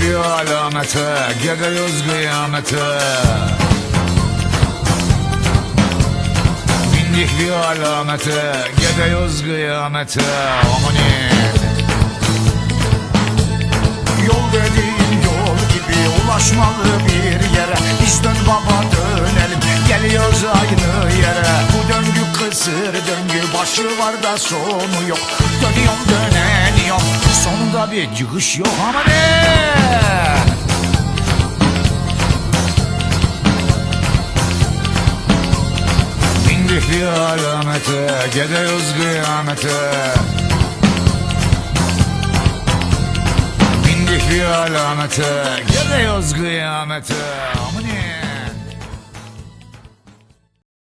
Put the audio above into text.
Geliyor alamete, geliyoruz kıyamete Bindik bir alamete Gidiyoruz kıyamete. Amanin Yol dediğin yol gibi ulaşmalı bir yere. Biz dön baba dönelim. Geliyoruz aynı yere. Bu döngü kısır döngü başı var da sonu yok. Dönüyorum döneniyorum sonunda bir çıkış yok ama bir alamete Gidiyoruz kıyamete. Bindik bir alamete Gidiyoruz kıyamete. Amanin